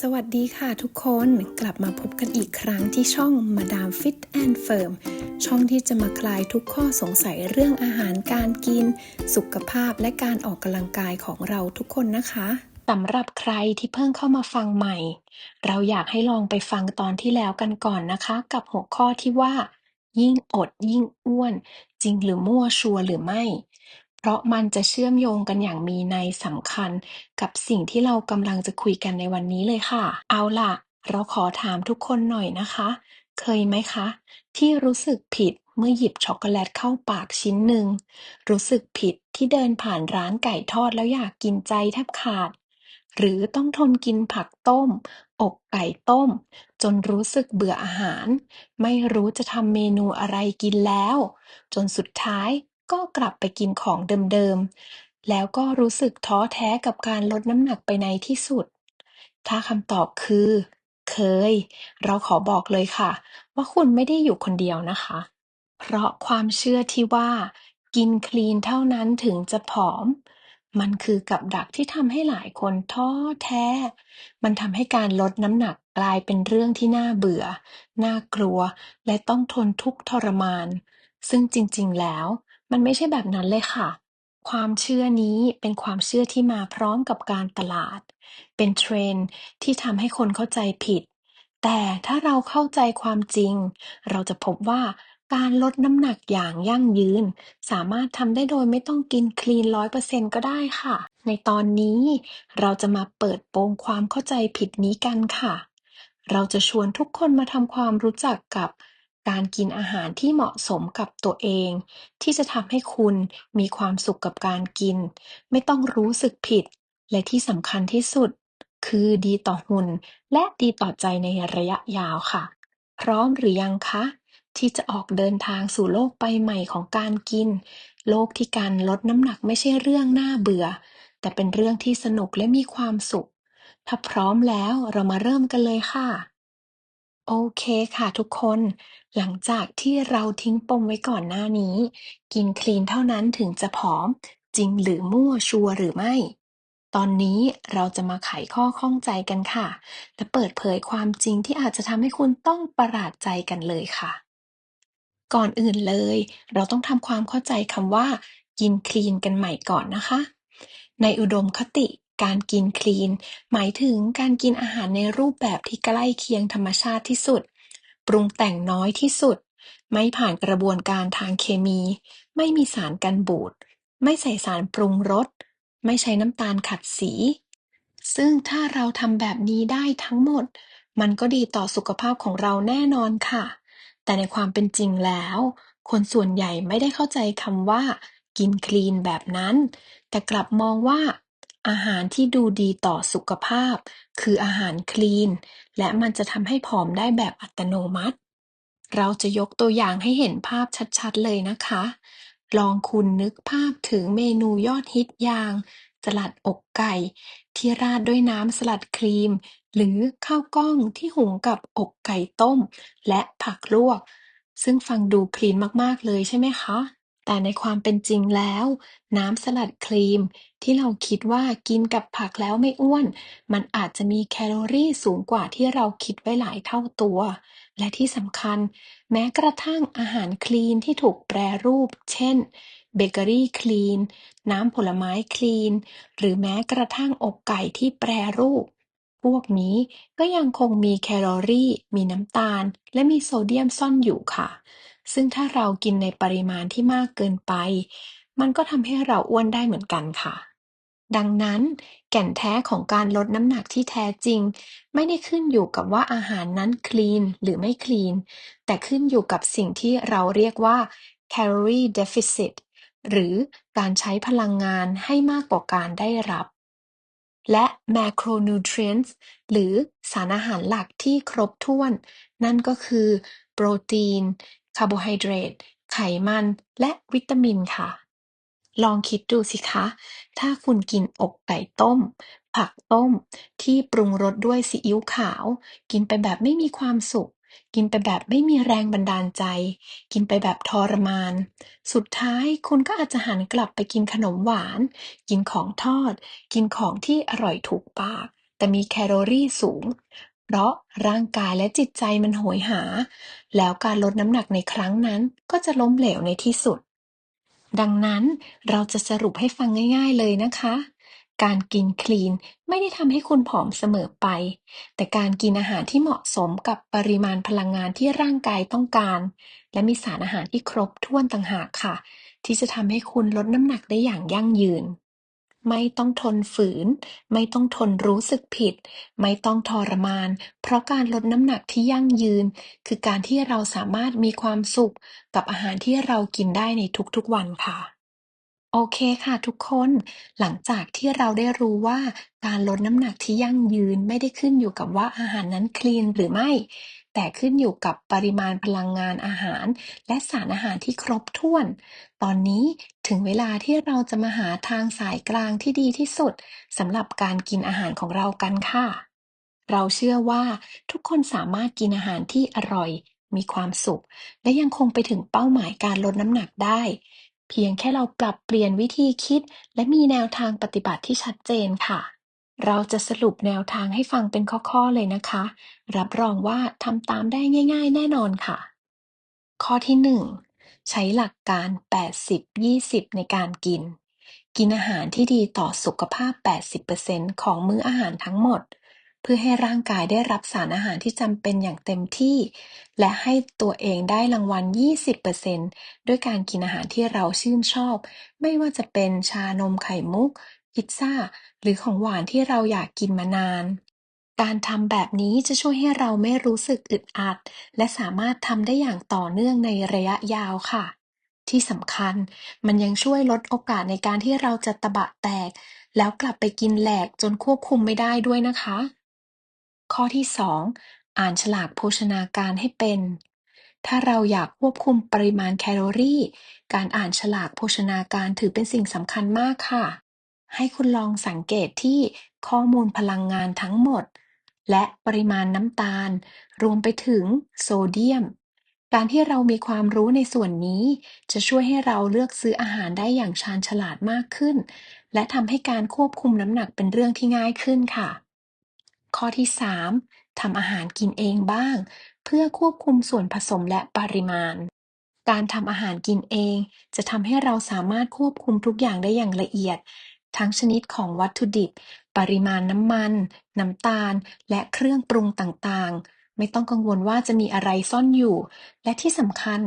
สวัสดีค่ะทุกคนกลับมาพบกันอีกครั้งที่ช่อง Madame Fit and Firm ช่องที่จะมาคลายทุกข้อสงสัยเรื่องอาหารการกิน สุขภาพและการออกกำลังกายของเราทุกคนนะคะสำหรับใครที่เพิ่งเข้ามาฟังใหม่ เราอยากให้ลองไปฟังตอนที่แล้วกันก่อนนะคะ กับหัวข้อที่ว่า ยิ่งอดยิ่งอ้วน จริงหรือมั่วชัวร์หรือไม่ เพราะมันจะเชื่อมโยงกันอย่างมีนัยสำคัญกับสิ่งที่เรากำลังจะคุยกันในวันนี้เลยค่ะ เอาล่ะ เราขอถามทุกคนหน่อยนะคะ เคยไหมคะ ที่รู้สึกผิดเมื่อหยิบช็อกโกแลตเข้าปากชิ้นหนึ่ง รู้สึกผิดที่เดินผ่านร้านไก่ทอดแล้วอยากกินใจแทบขาด หรือต้องทนกินผักต้ม อกไก่ต้ม จนรู้สึกเบื่ออาหาร ไม่รู้จะทำเมนูอะไรกินแล้ว จนสุดท้าย ก็กลับไปกินของเดิม ๆ แล้วก็รู้สึกท้อแท้กับการลดน้ำหนักไปในที่สุด ถ้าคำตอบคือ เคย เราขอบอกเลยค่ะว่าคุณไม่ได้อยู่คนเดียวนะคะ เพราะความเชื่อที่ว่า กินคลีนเท่านั้นถึงจะผอม มันคือกับดักที่ทำให้หลายคนท้อแท้ มันทำให้การลดน้ำหนักกลายเป็นเรื่องที่น่าเบื่อ น่ากลัว และต้องทนทุกข์ทรมาน ซึ่งจริง ๆ แล้ว มันไม่ใช่แบบนั้นเลยค่ะ ความเชื่อนี้เป็นความเชื่อที่มาพร้อมกับการตลาด เป็นเทรนด์ที่ทำให้คนเข้าใจผิด แต่ถ้าเราเข้าใจความจริง เราจะพบว่าการลดน้ำหนักอย่างยั่งยืน สามารถทำได้โดยไม่ต้องกินคลีนร้อยเปอร์เซ็นต์ก็ได้ค่ะ ในตอนนี้เราจะมาเปิดโปงความเข้าใจผิดนี้กันค่ะ เราจะชวนทุกคนมาทำความรู้จักกับ การกินอาหารที่เหมาะสมกับตัวเองที่จะทำให้คุณมีความสุขกับการกิน ไม่ต้องรู้สึกผิด และที่สำคัญที่สุด คือดีต่อหุ่นและดีต่อใจในระยะยาวค่ะ พร้อมหรือยังคะ ที่จะออกเดินทางสู่โลกใบใหม่ของการกิน โลกที่การลดน้ำหนักไม่ใช่เรื่องน่าเบื่อ แต่เป็นเรื่องที่สนุกและมีความสุข ถ้าพร้อมแล้วเรามาเริ่มกันเลยค่ะ โอเคค่ะทุกคน หลังจากที่เราทิ้งปมไว้ก่อนหน้านี้ กินคลีนเท่านั้นถึงจะผอม จริงหรือมั่วชัวร์หรือไม่ ตอนนี้เราจะมาไขข้อข้องใจกันค่ะ และเปิดเผยความจริงที่อาจจะทำให้คุณต้องประหลาดใจกันเลยค่ะ ก่อนอื่นเลย เราต้องทำความเข้าใจคำว่า กินคลีนกันใหม่ก่อนนะคะ ในอุดมคติการกินคลีนหมายถึงการกินอาหารในรูปแบบที่ใกล้เคียงธรรมชาติที่สุด ปรุงแต่งน้อยที่สุด ไม่ผ่านกระบวนการทางเคมี ไม่มีสารกันบูด ไม่ใส่สารปรุงรส ไม่ใช้น้ำตาลขัดสี ซึ่งถ้าเราทำแบบนี้ได้ทั้งหมด มันก็ดีต่อสุขภาพของเราแน่นอนค่ะ แต่ในความเป็นจริงแล้ว คนส่วนใหญ่ไม่ได้เข้าใจคำว่า กินคลีนแบบนั้น แต่กลับมองว่า อาหารที่ดูดีต่อสุขภาพคืออาหารคลีน และมันจะทำให้ผอมได้แบบอัตโนมัติ เราจะยกตัวอย่างให้เห็นภาพชัด ๆ เลยนะคะ ลองคุณนึกภาพถึงเมนูยอดฮิตอย่าง สลัดอกไก่ ที่ราดด้วยน้ำสลัดครีม หรือข้าวกล้องที่หุงกับอกไก่ต้ม และผักลวก ซึ่งฟังดูคลีนมาก ๆ เลยใช่ไหมคะ แต่ในความเป็นจริงแล้ว น้ำสลัดครีมที่เราคิดว่ากินกับผักแล้วไม่อ้วน มันอาจจะมีแคลอรี่สูงกว่าที่เราคิดไว้หลายเท่าตัว และที่สำคัญ แม้กระทั่งอาหารคลีนที่ถูกแปรรูป เช่น เบเกอรี่คลีน น้ำผลไม้คลีน หรือแม้กระทั่งอกไก่ที่แปรรูป พวกนี้ก็ยังคงมีแคลอรี่ มีน้ำตาล และมีโซเดียมซ่อนอยู่ค่ะ ซึ่งถ้าเรากินในปริมาณที่มากเกินไป มันก็ทำให้เราอ้วนได้เหมือนกันค่ะ ดังนั้น แก่นแท้ของการลดน้ำหนักที่แท้จริง ไม่ได้ขึ้นอยู่กับว่าอาหารนั้นคลีนหรือไม่คลีน แต่ขึ้นอยู่กับสิ่งที่เราเรียกว่า calorie deficit หรือการใช้พลังงานให้มากกว่าการได้รับ และ macronutrients หรือสารอาหารหลักที่ครบถ้วน นั่นก็คือ โปรตีน คาร์โบไฮเดรต ไขมัน และวิตามินค่ะ ลองคิดดูสิคะ ถ้าคุณกินอกไก่ต้ม ผักต้ม ที่ปรุงรสด้วยซีอิ๊วขาว กินไปแบบไม่มีความสุข กินไปแบบไม่มีแรงบันดาลใจ กินไปแบบทรมาน สุดท้ายคุณก็อาจจะหันกลับไปกินขนมหวาน กินของทอด กินของที่อร่อยถูกปากแแต่มีแคลอรี่สูง เพราะร่างกายและจิตใจมันโหยหา แล้วการลดน้ำหนักในครั้งนั้นก็จะล้มเหลวในที่สุด ดังนั้นเราจะสรุปให้ฟังง่าย ๆเลยนะคะ การกินคลีนไม่ได้ทำให้คุณผอมเสมอไป แต่การกินอาหารที่เหมาะสมกับปริมาณพลังงานที่ร่างกายต้องการ และมีสารอาหารที่ครบถ้วนต่างหากค่ะ ที่จะทำให้คุณลดน้ำหนักได้อย่างยั่งยืน ไม่ต้องทนฝืน ไม่ต้องทนรู้สึกผิด ไม่ต้องทรมาน เพราะการลดน้ำหนักที่ยั่งยืน คือการที่เราสามารถมีความสุขกับอาหารที่เรากินได้ในทุกๆวันค่ะ โอเคค่ะทุกคน หลังจากที่เราได้รู้ว่าการลดน้ำหนักที่ยั่งยืนไม่ได้ขึ้นอยู่กับว่าอาหารนั้นคลีนหรือไม่ แต่ขึ้นอยู่กับปริมาณพลังงานอาหาร และสารอาหารที่ครบถ้วน ตอนนี้ถึงเวลาที่เราจะมาหาทางสายกลางที่ดีที่สุดสำหรับการกินอาหารของเรากันค่ะ เราเชื่อว่าทุกคนสามารถกินอาหารที่อร่อย มีความสุข และยังคงไปถึงเป้าหมายการลดน้ำหนักได้ เพียงแค่เราปรับเปลี่ยนวิธีคิด และมีแนวทางปฏิบัติที่ชัดเจนค่ะ เราจะสรุปแนวทางให้ฟังเป็นข้อ ๆ เลยนะคะ รับรองว่าทำตามได้ง่าย ๆ แน่นอนค่ะ ข้อที่ 1 ใช้หลักการ 80-20 ในการกิน กินอาหารที่ดีต่อสุขภาพ 80%ของมื้ออาหารทั้งหมด เพื่อให้ร่างกายได้รับสารอาหารที่จำเป็นอย่างเต็มที่ และให้ตัวเองได้รางวัล 20%ด้วยการกินอาหารที่เราชื่นชอบ ไม่ว่าจะเป็นชานมไข่มุก พิซซ่าหรือของหวานที่เราอยากกินมานาน การทำแบบนี้จะช่วยให้เราไม่รู้สึกอึดอัด และสามารถทำได้อย่างต่อเนื่องในระยะยาวค่ะ ที่สำคัญมันยังช่วยลดโอกาสในการที่เราจะตะบะแตก แล้วกลับไปกินแหลกจนควบคุมไม่ได้ด้วยนะคะ ข้อที่ 2 อ่านฉลากโภชนาการให้เป็น ถ้าเราอยากควบคุมปริมาณแคลอรี่ การอ่านฉลากโภชนาการถือเป็นสิ่งสำคัญมากค่ะ ให้คุณลองสังเกตที่ข้อมูลพลังงานทั้งหมด และปริมาณน้ำตาล รวมไปถึงโซเดียม การที่เรามีความรู้ในส่วนนี้ จะช่วยให้เราเลือกซื้ออาหารได้อย่างชาญฉลาดมากขึ้น และทำให้การควบคุมน้ำหนักเป็นเรื่องที่ง่ายขึ้นค่ะ ข้อที่ 3 ทำอาหารกินเองบ้าง เพื่อควบคุมส่วนผสมและปริมาณ การทำอาหารกินเอง จะทำให้เราสามารถควบคุมทุกอย่างได้อย่างละเอียด ทั้งชนิดของวัตถุดิบ ปริมาณน้ำมัน น้ำตาล และเครื่องปรุงต่าง ๆ ไม่ต้องกังวลว่าจะมีอะไรซ่อนอยู่ และที่สำคัญ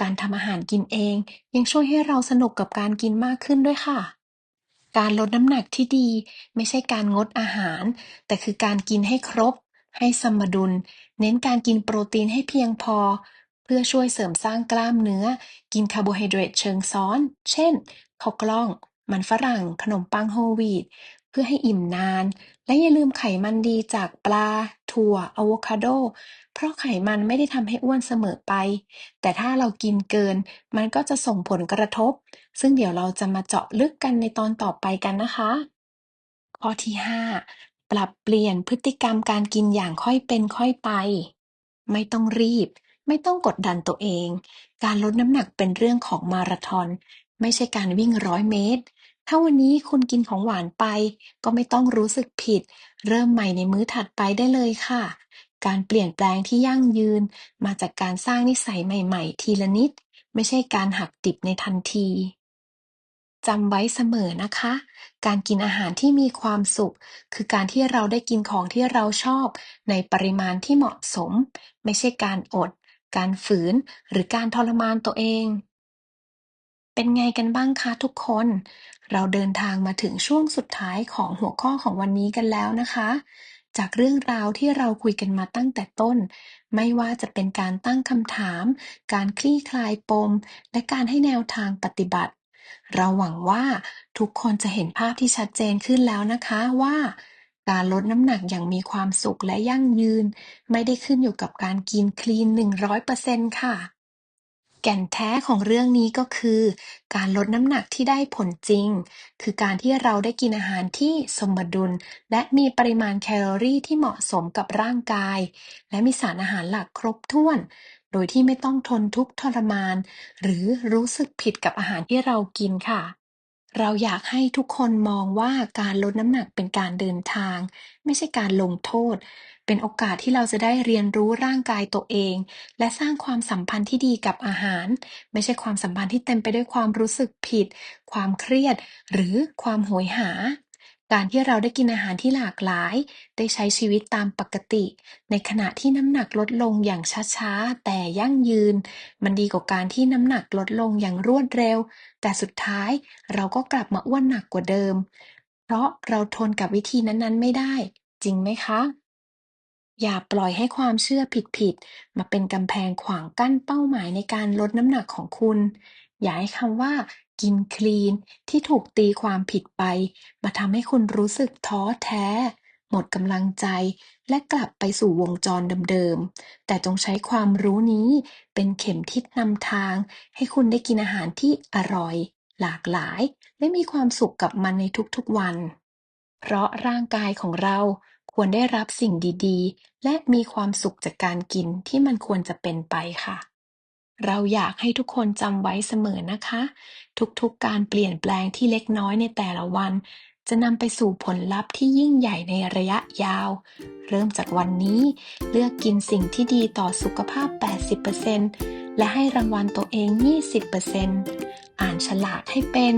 การทำอาหารกินเอง ยังช่วยให้เราสนุกกับการกินมากขึ้นด้วยค่ะ การลดน้ำหนักที่ดี ไม่ใช่การงดอาหาร แต่คือการกินให้ครบ ให้สมดุล เน้นการกินโปรตีนให้เพียงพอเพื่อช่วยเสริมสร้างกล้ามเนื้อ กินคาร์โบไฮเดรตเชิงซ้อน เช่นข้าวกล้อง มันฝรั่ง ขนมปังโฮลวีต เพื่อให้อิ่มนาน และอย่าลืมไขมันดีจากปลา ถั่ว อะโวคาโด เพราะไขมันไม่ได้ทำให้อ้วนเสมอไป แต่ถ้าเรากินเกิน มันก็จะส่งผลกระทบ ซึ่งเดี๋ยวเราจะมาเจาะลึกกันในตอนต่อไปกันนะคะ ข้อที่ 5 ปรับเปลี่ยนพฤติกรรมการกินอย่างค่อยเป็นค่อยไป ไม่ต้องรีบ ไม่ต้องกดดันตัวเอง การลดน้ำหนักเป็นเรื่องของมาราธอน ไม่ใช่การวิ่งร้อยเมตร ถ้าวันนี้คุณกินของหวานไป ก็ไม่ต้องรู้สึกผิด เริ่มใหม่ในมื้อถัดไปได้เลยค่ะ การเปลี่ยนแปลงที่ยั่งยืน มาจากการสร้างนิสัยใหม่ๆ ทีละนิด ไม่ใช่การหักดิบในทันทีจำไว้เสมอนะคะ การกินอาหารที่มีความสุข คือการที่เราได้กินของที่เราชอบ ในปริมาณที่เหมาะสม ไม่ใช่การอด การฝืน หรือการทรมานตัวเอง เป็นไงกันบ้างคะทุกคน เราเดินทางมาถึงช่วงสุดท้ายของหัวข้อของวันนี้กันแล้วนะคะ จากเรื่องราวที่เราคุยกันมาตั้งแต่ต้น ไม่ว่าจะเป็นการตั้งคำถาม การคลี่คลายปม และการให้แนวทางปฏิบัติ เราหวังว่าทุกคนจะเห็นภาพที่ชัดเจนขึ้นแล้วนะคะว่า การลดน้ำหนักอย่างมีความสุขและยั่งยืน ไม่ได้ขึ้นอยู่กับการกินคลีน 100%ค่ะ แก่นแท้ของเรื่องนี้ก็คือ การลดน้ำหนักที่ได้ผลจริง คือการที่เราได้กินอาหารที่สมดุล และมีปริมาณแคลอรี่ที่เหมาะสมกับร่างกาย และมีสารอาหารหลักครบถ้วน โดยที่ไม่ต้องทนทุกข์ทรมาน หรือรู้สึกผิดกับอาหารที่เรากินค่ะ เราอยากให้ทุกคนมองว่าการลดน้ำหนักเป็นการเดินทาง ไม่ใช่การลงโทษ เป็นโอกาสที่เราจะได้เรียนรู้ร่างกายตัวเอง และสร้างความสัมพันธ์ที่ดีกับอาหาร ไม่ใช่ความสัมพันธ์ที่เต็มไปด้วยความรู้สึกผิด ความเครียด หรือความโหยหา การที่เราได้กินอาหารที่หลากหลาย ได้ใช้ชีวิตตามปกติ ในขณะที่น้ำหนักลดลงอย่างช้าๆ แต่ยั่งยืน มันดีกว่าการที่น้ำหนักลดลงอย่างรวดเร็ว แต่สุดท้ายเราก็กลับมาอ้วนหนักกว่าเดิม เพราะเราทนกับวิธีนั้นๆ ไม่ได้ จริงไหมคะ อย่าปล่อยให้ความเชื่อผิดๆ มาเป็นกำแพงขวางกั้นเป้าหมายในการลดน้ำหนักของคุณ อย่าให้คำว่า กินคลีนที่ถูกตีความผิดไป มาทำให้คุณรู้สึกท้อแท้ หมดกำลังใจ และกลับไปสู่วงจรเดิมๆ แต่จงใช้ความรู้นี้เป็นเข็มทิศนำทาง ให้คุณได้กินอาหารที่อร่อย หลากหลาย และมีความสุขกับมันในทุกๆวัน เพราะร่างกายของเรา ควรได้รับสิ่งดี ๆ และมีความสุขจากการกินที่มันควรจะเป็นไปค่ะ เราอยากให้ทุกคนจำไว้เสมอนะคะ ทุกๆการเปลี่ยนแปลงที่เล็กน้อยในแต่ละวัน จะนำไปสู่ผลลัพธ์ที่ยิ่งใหญ่ในระยะยาว เริ่มจากวันนี้ เลือกกินสิ่งที่ดีต่อสุขภาพ 80%และให้รางวัลตัวเอง 20%อ่านฉลากให้เป็น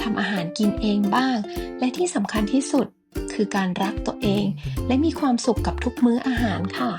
ทำอาหารกินเองบ้าง และที่สำคัญที่สุด คือการรักตัวเอง และมีความสุขกับทุกมื้ออาหารค่ะ